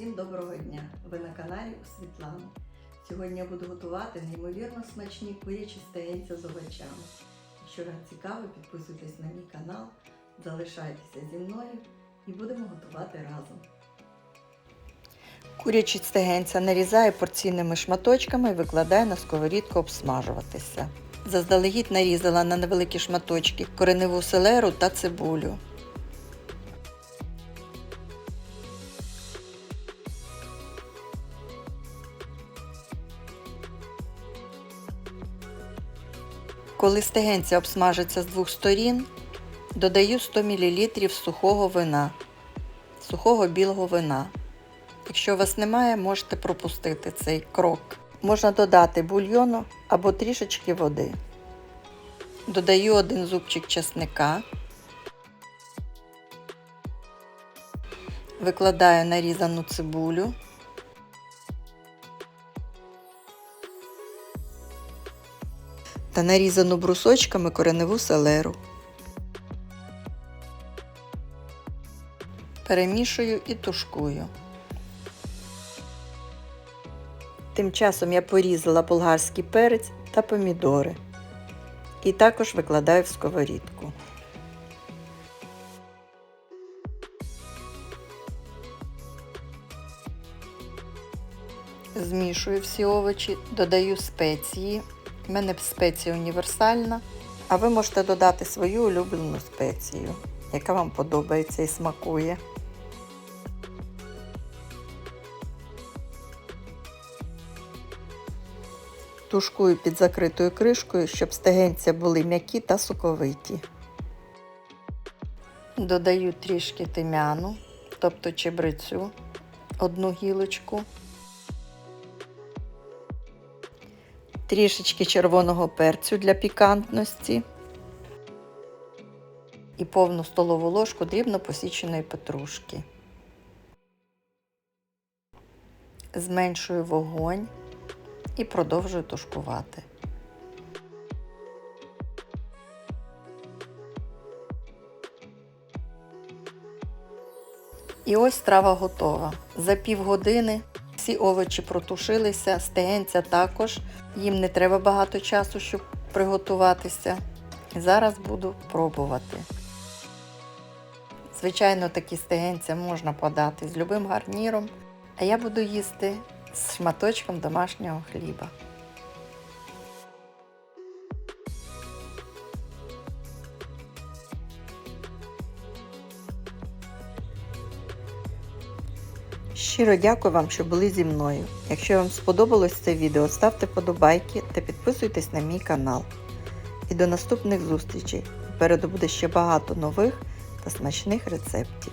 Усім доброго дня! Ви на каналі у Світлани. Сьогодні я буду готувати неймовірно смачні курячі стегенця з овочами. Якщо вам цікаво, підписуйтесь на мій канал, залишайтеся зі мною і будемо готувати разом. Курячі стегенця нарізаю порційними шматочками і викладаю на сковорідку обсмажуватися. Заздалегідь нарізала на невеликі шматочки кореневу селеру та цибулю. Коли стегенця обсмажиться з двох сторін, додаю 100 мл сухого вина, сухого білого вина. Якщо у вас немає, можете пропустити цей крок. Можна додати бульйону або трішечки води. Додаю один зубчик чесника. Викладаю нарізану цибулю. Та нарізану брусочками кореневу селеру. Перемішую і тушкую. Тим часом я порізала болгарський перець та помідори. І також викладаю в сковорідку. Змішую всі овочі, додаю спеції. У мене спеція універсальна, а ви можете додати свою улюблену спецію, яка вам подобається і смакує. Тушкую під закритою кришкою, щоб стегенця були м'які та соковиті. Додаю трішки тим'яну, тобто чебрецю, одну гілочку, трішечки червоного перцю для пікантності і повну столову ложку дрібно посіченої петрушки. Зменшую вогонь і продовжую тушкувати. І ось страва готова. За півгодини всі овочі протушилися, стегенця також. Їм не треба багато часу, щоб приготуватися. Зараз буду пробувати. Звичайно, такі стегенця можна подати з любим гарніром, а я буду їсти з шматочком домашнього хліба. Щиро дякую вам, що були зі мною. Якщо вам сподобалось це відео, ставте подобайки та підписуйтесь на мій канал. І до наступних зустрічей. Попереду буде ще багато нових та смачних рецептів.